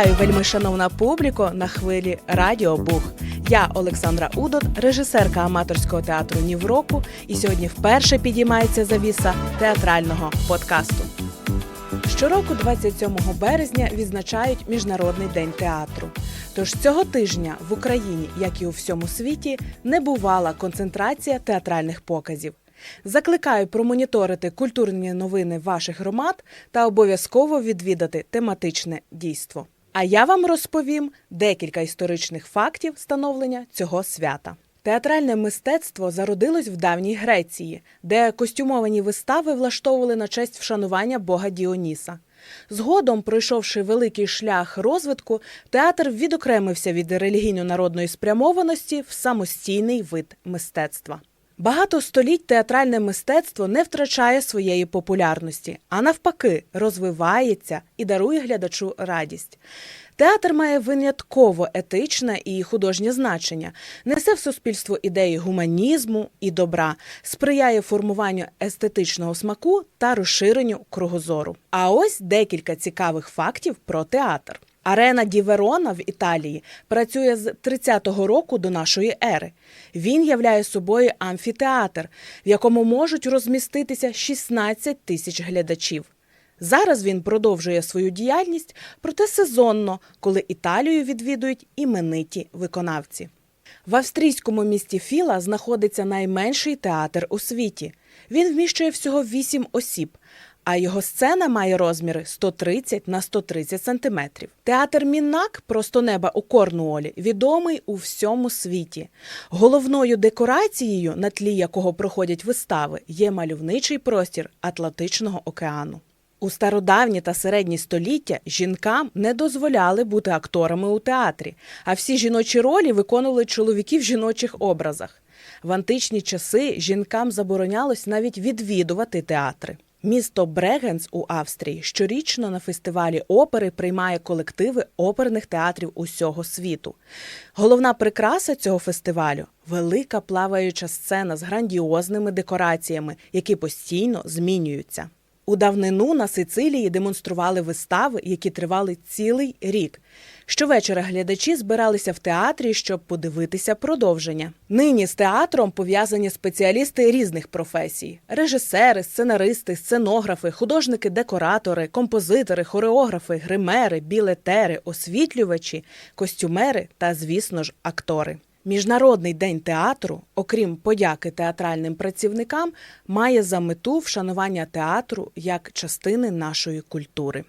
Вітаю, вельми шановна публіко на хвилі Радіо Буг. Я Олександра Удот, режисерка аматорського театру Нівроку, і сьогодні вперше підіймається завіса театрального подкасту. Щороку, 27 березня, відзначають Міжнародний день театру. Тож цього тижня в Україні, як і у всьому світі, не бувала концентрація театральних показів. Закликаю промоніторити культурні новини ваших громад та обов'язково відвідати тематичне дійство. А я вам розповім декілька історичних фактів становлення цього свята. Театральне мистецтво зародилось в давній Греції, де костюмовані вистави влаштовували на честь вшанування бога Діоніса. Згодом, пройшовши великий шлях розвитку, театр відокремився від релігійно-народної спрямованості в самостійний вид мистецтва. Багато століть театральне мистецтво не втрачає своєї популярності, а навпаки, розвивається і дарує глядачу радість. Театр має винятково етичне і художнє значення, несе в суспільство ідеї гуманізму і добра, сприяє формуванню естетичного смаку та розширенню кругозору. А ось декілька цікавих фактів про театр. Арена Ді Верона в Італії працює з 30-го року до нашої ери. Він являє собою амфітеатр, в якому можуть розміститися 16 тисяч глядачів. Зараз він продовжує свою діяльність, проте сезонно, коли Італію відвідують імениті виконавці. В австрійському місті Філа знаходиться найменший театр у світі. Він вміщує всього 8 осіб, а його сцена має розміри 130 на 130 сантиметрів. Театр Міннак просто неба у Корнуолі відомий у всьому світі. Головною декорацією, на тлі якого проходять вистави, є мальовничий простір Атлантичного океану. У стародавні та середні століття жінкам не дозволяли бути акторами у театрі, а всі жіночі ролі виконували чоловіки в жіночих образах. В античні часи жінкам заборонялось навіть відвідувати театри. Місто Брегенс у Австрії щорічно на фестивалі опери приймає колективи оперних театрів усього світу. Головна прикраса цього фестивалю велика плаваюча сцена з грандіозними декораціями, які постійно змінюються. У давнину на Сицилії демонстрували вистави, які тривали цілий рік. Щовечора глядачі збиралися в театрі, щоб подивитися продовження. Нині з театром пов'язані спеціалісти різних професій: режисери, сценаристи, сценографи, художники-декоратори, композитори, хореографи, гримери, білетери, освітлювачі, костюмери та, звісно ж, актори. Міжнародний день театру, окрім подяки театральним працівникам, має за мету вшанування театру як частини нашої культури.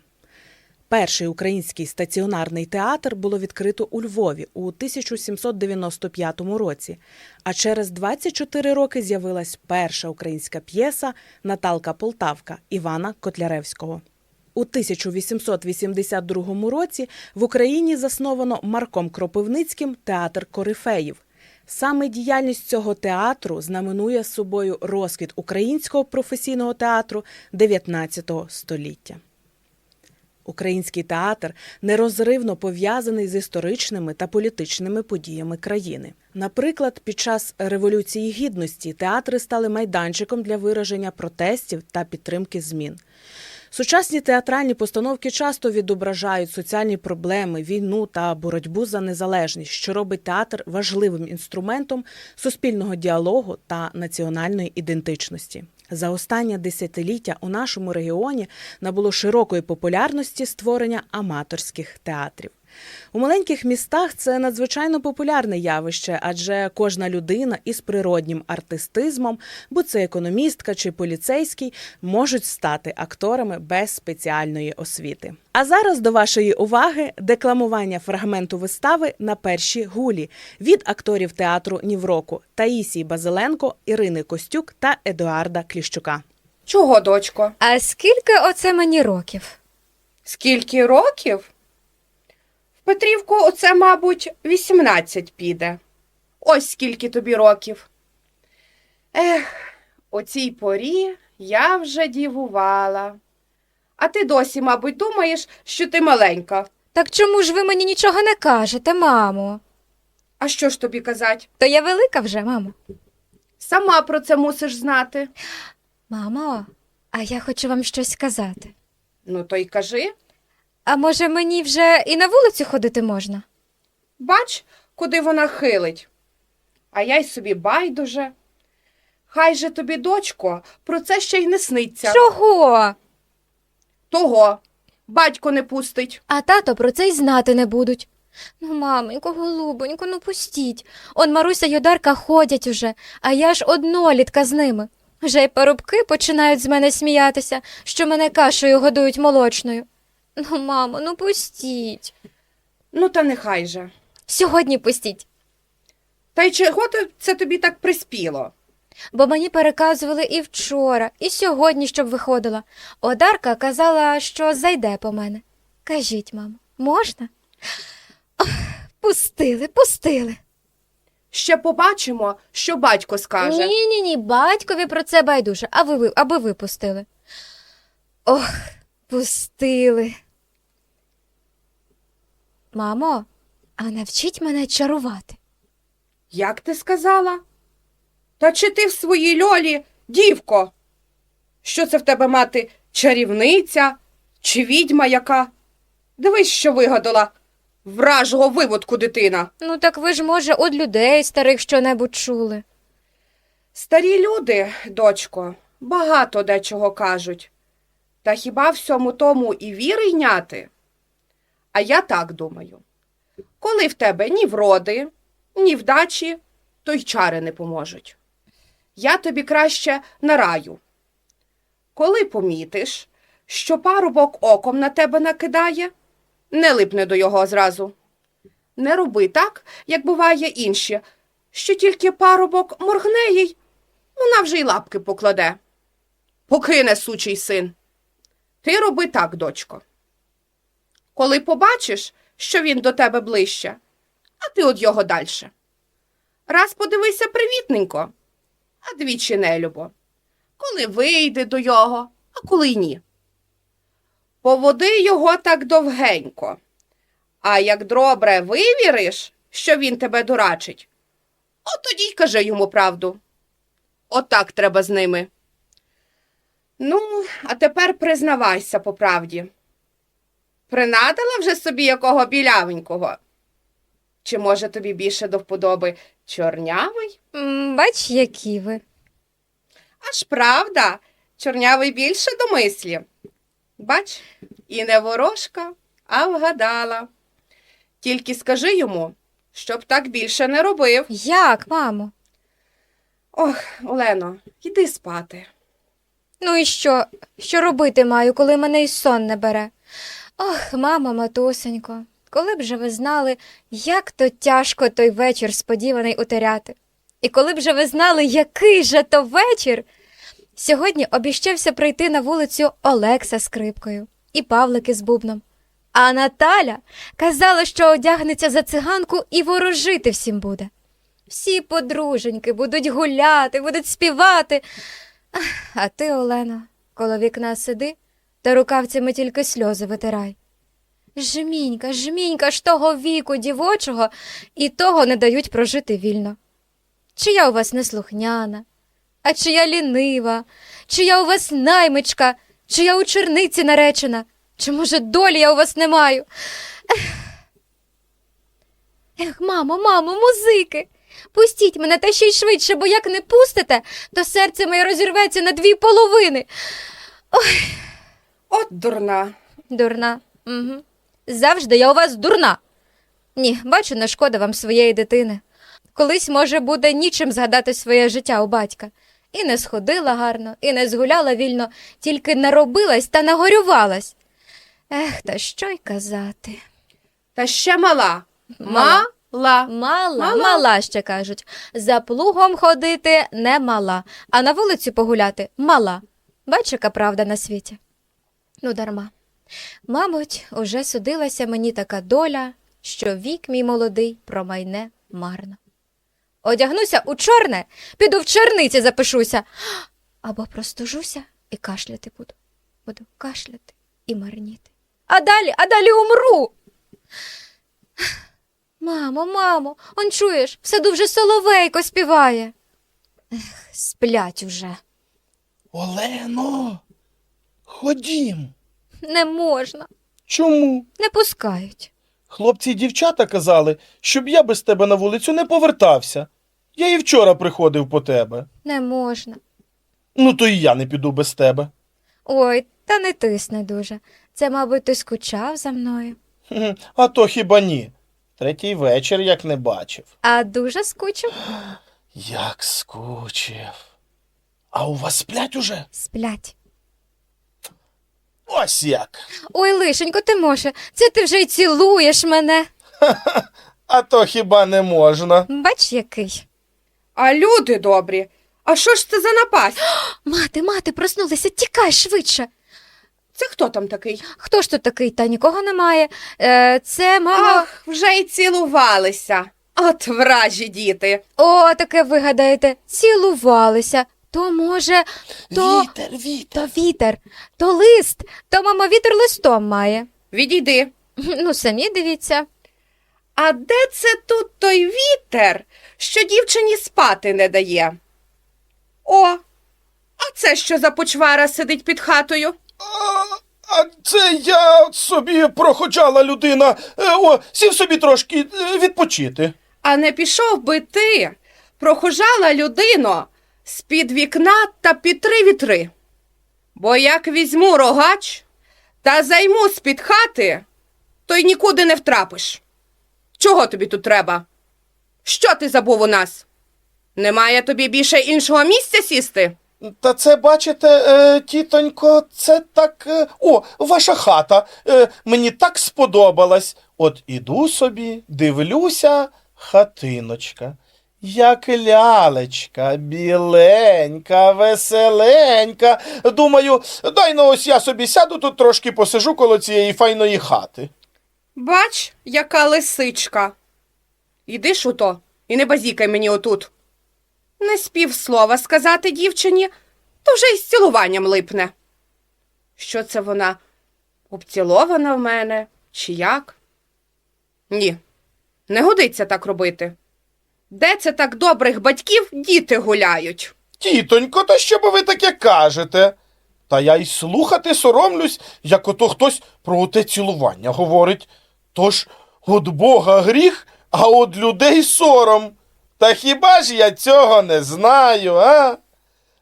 Перший український стаціонарний театр було відкрито у Львові у 1795 році, а через 24 роки з'явилась перша українська п'єса Наталка Полтавка Івана Котляревського. У 1882 році в Україні засновано Марком Кропивницьким театр Корифеїв. Саме діяльність цього театру знаменує собою розквіт українського професійного театру 19 століття. Український театр нерозривно пов'язаний з історичними та політичними подіями країни. Наприклад, під час Революції Гідності театри стали майданчиком для вираження протестів та підтримки змін. Сучасні театральні постановки часто відображають соціальні проблеми, війну та боротьбу за незалежність, що робить театр важливим інструментом суспільного діалогу та національної ідентичності. За останнє десятиліття у нашому регіоні набуло широкої популярності створення аматорських театрів. У маленьких містах це надзвичайно популярне явище, адже кожна людина із природнім артистизмом, будь це економістка чи поліцейський, можуть стати акторами без спеціальної освіти. А зараз до вашої уваги декламування фрагменту вистави на перші гулі від акторів театру Нівроку Таїсії Базиленко, Ірини Костюк та Едуарда Кліщука. Чого, дочко? А скільки оце мені років? Скільки років? Петрівку оце, мабуть, 18 піде. Ось скільки тобі років. Ех, о цій порі я вже дівувала. А ти досі, мабуть, думаєш, що ти маленька. Так чому ж ви мені нічого не кажете, мамо? А що ж тобі казать? То я велика вже, мамо. Сама про це мусиш знати. Мамо, а я хочу вам щось сказати. Ну, то й кажи. А може мені вже і на вулицю ходити можна? Бач, куди вона хилить. А я й собі байдуже. Хай же тобі, дочко, про це ще й не сниться. Чого? Того. Батько не пустить. А тато про це й знати не будуть. Ну, маменько, голубонько, ну пустіть. Он Маруся й Одарка ходять уже, а я ж однолітка з ними. Вже й парубки починають з мене сміятися, що мене кашею годують молочною. Ну, мамо, ну пустіть. Ну, та нехай же. Сьогодні пустіть. Та й чого ти- це тобі так приспіло? Бо мені переказували і вчора, і сьогодні, щоб виходила. Одарка казала, що зайде по мене. Кажіть, мамо, можна? Ох, пустили, пустили. Ще побачимо, що батько скаже. Ні, ні, ні, батькові про це байдуже, а ви, ви аби ви пустили. Ох, пустили. Мамо, а навчіть мене чарувати. Як ти сказала? Та чи ти в своїй льолі, дівко? Що це в тебе мати чарівниця чи відьма яка? Дивись, що вигадала вражого виводку дитина. Ну так ви ж, може, од людей старих що-небудь чули. Старі люди, дочко, багато дечого кажуть. Та хіба всьому тому і віри йняти? А я так думаю. Коли в тебе ні вроди, ні вдачі, то й чари не поможуть. Я тобі краще нараю. Коли помітиш, що парубок оком на тебе накидає, не липне до його зразу. Не роби так, як буває інші, що тільки парубок моргне їй, вона вже й лапки покладе. Покине сучий син. Ти роби так, дочко. Коли побачиш, що він до тебе ближче, а ти од його дальше. Раз подивися привітненько, а двічі нелюбо. Коли вийде до його, а коли ні. Поводи його так довгенько. А як добре вивіриш, що він тебе дурачить, от тоді й кажи йому правду. Отак треба з ними. Ну, а тепер признавайся по правді. Принадила вже собі якого білявенького? Чи може тобі більше до вподоби чорнявий? М, Бач, які ви. Аж правда, чорнявий більше до мислі. Бач, і не ворожка, а вгадала. Тільки скажи йому, щоб так більше не робив. Як, мамо? Ох, Олено, йди спати. Ну і що? Що робити маю, коли мене й сон не бере? Ох, мамо, матусенько, коли б же ви знали, як то тяжко той вечір сподіваний утеряти. І коли б же ви знали, який же то вечір. Сьогодні обіщався прийти на вулицю Олекса з скрипкою і Павлики з бубном. А Наталя казала, що одягнеться за циганку і ворожити всім буде. Всі подруженьки будуть гуляти, будуть співати. А ти, Олено, коло вікна сиди та рукавцями тільки сльози витирай. Жмінька, жмінька ж того віку дівочого і того не дають прожити вільно. Чи я у вас неслухняна, а чи я лінива, чи я у вас наймичка, чи я у черниці наречена, чи, може, долі я у вас не маю. Ех, мамо, мамо, музики. Пустіть мене та ще й швидше, бо як не пустите, то серце моє розірветься на дві половини. Ой. От дурна. Дурна. Угу. Завжди я у вас дурна. Ні, бачу, не шкода вам своєї дитини. Колись, може, буде нічим згадати своє життя у батька. І не сходила гарно, і не згуляла вільно, тільки наробилась та нагорювалась. Ех, та що й казати. Та ще мала. Мала. Мала. Мала, Мала. мала, ще кажуть. За плугом ходити не мала, а на вулицю погуляти мала. Бач, яка правда на світі. Ну, дарма. Мабуть, уже судилася мені така доля, що вік мій молодий промайне марно. Одягнуся у чорне, піду в черниці запишуся, або простужуся і кашляти буду. Буду кашляти і марніти. А далі, а далі умру. Мамо, мамо, он чуєш, в саду вже соловейко співає. Ех, сплять уже. Олено, ходім. Не можна. Чому? Не пускають. Хлопці й дівчата казали, щоб я без тебе на вулицю не повертався. Я і вчора приходив по тебе. Не можна. Ну, то і я не піду без тебе. Ой, та не тисни дуже. Це, мабуть, ти скучав за мною. Хм, А то хіба ні. Третій вечір як не бачив. А дуже скучив? Як скучив. А у вас сплять уже? Сплять. Ось як. Ой, лишенько, Тимоше, це ти вже й цілуєш мене. А то хіба не можна. Бач, який. А люди добрі, а що ж це за напасть? Мати, мати, проснулися, тікай швидше. Це хто там такий? Хто ж тут такий? Та нікого немає. Е, це мама. Ах, вже й цілувалися. От вражі діти. О, таке вигадаєте, цілувалися. То, може, то, Вітер, вітер. то вітер, то лист, то мама вітер листом має. Відійди. Ну, самі дивіться. А де це тут той вітер, що дівчині спати не дає? О, а це що за почвара сидить під хатою? А, це я собі проходжала людина. Е, О, сів собі трошки е, відпочити. А не пішов би ти, прохожала людино з-під вікна та під три вітри. Бо як візьму рогач та займу з-під хати, то й нікуди не втрапиш. Чого тобі тут треба? Що ти забув у нас? Немає тобі більше іншого місця сісти? Та це, бачите, е, тітонько, це так. е, О, ваша хата. Е, Мені так сподобалась. От іду собі, дивлюся, хатиночка. Як лялечка, біленька, веселенька. Думаю, дай ну ось я собі сяду тут трошки посижу коло цієї файної хати. Бач, яка лисичка. Іди ж ото і не базікай мені отут. Не спів слова сказати дівчині, то вже й з цілуванням липне. Що це вона? Обцілована в мене, чи як? Ні, не годиться так робити. Де це так добрих батьків діти гуляють? Тітонько, та що би ви таке кажете? Та я й слухати соромлюсь, як ото хтось про те цілування говорить. Тож от Бога гріх, а от людей сором. Та хіба ж я цього не знаю, а?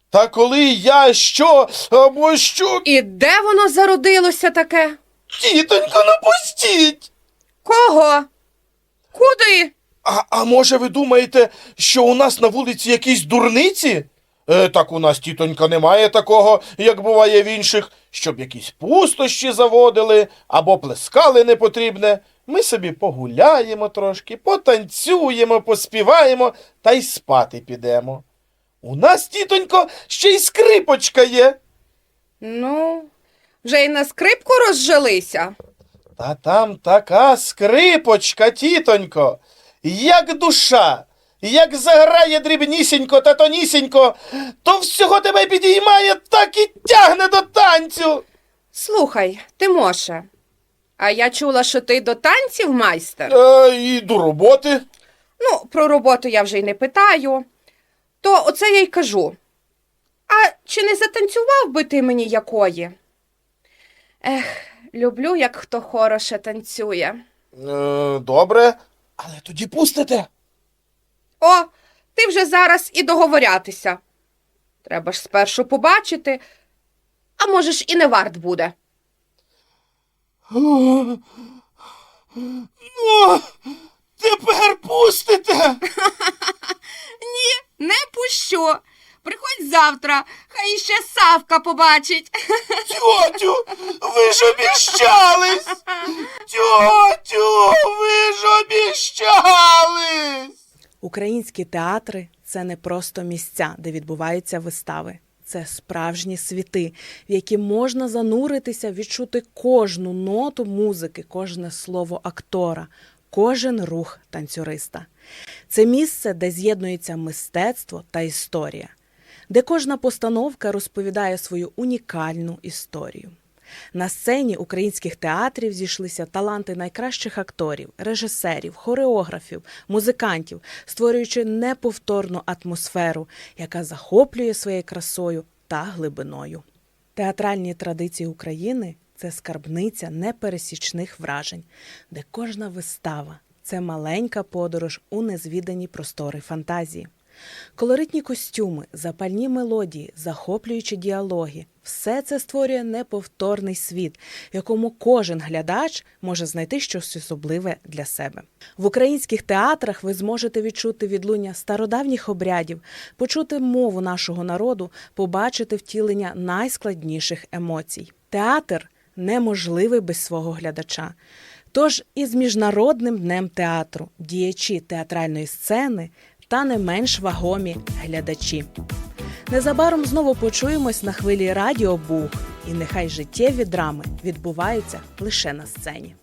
Та коли я що або що, І де воно зародилося таке? тітонько, ну пустіть. Кого? Куди? А, а може ви думаєте, що у нас на вулиці якісь дурниці? Е, так у нас, тітонька, немає такого, як буває в інших, щоб якісь пустощі заводили або плескали непотрібне. Ми собі погуляємо трошки, потанцюємо, поспіваємо та й спати підемо. У нас, тітонько, ще й скрипочка є. Ну, вже й на скрипку розжилися. Та там така скрипочка, тітонько, як душа, як заграє дрібнісінько та тонісінько, то всього тебе підіймає, так і тягне до танцю. Слухай, Тимоше, а я чула, що ти до танців майстер. Е, і до роботи. Ну, про роботу я вже й не питаю. То оце я й кажу. А чи не затанцював би ти мені якої? Ех, люблю, як хто хороше танцює. Е, добре, але тоді пустите. О, ти вже зараз і договорятися. Треба ж спершу побачити, а може ж і не варт буде. О, тепер пустите. Ні, не пущу. Приходь завтра, хай ще Савка побачить. Тьотю, ви ж обіщались. Тьотю, ви ж обіщались. Українські театри це не просто місця, де відбуваються вистави. Це справжні світи, в які можна зануритися, відчути кожну ноту музики, кожне слово актора, кожен рух танцюриста. Це місце, де з'єднується мистецтво та історія, де кожна постановка розповідає свою унікальну історію. На сцені українських театрів зійшлися таланти найкращих акторів, режисерів, хореографів, музикантів, створюючи неповторну атмосферу, яка захоплює своєю красою та глибиною. Театральні традиції України це скарбниця непересічних вражень, де кожна вистава це маленька подорож у незвідані простори фантазії. Колоритні костюми, запальні мелодії, захоплюючі діалоги все це створює неповторний світ, в якому кожен глядач може знайти щось особливе для себе. В українських театрах ви зможете відчути відлуння стародавніх обрядів, почути мову нашого народу, побачити втілення найскладніших емоцій. Театр неможливий без свого глядача. Тож із міжнародним днем театру діячі театральної сцени та не менш вагомі глядачі. Незабаром знову почуємось на хвилі Радіо Буг, і нехай життєві драми відбуваються лише на сцені.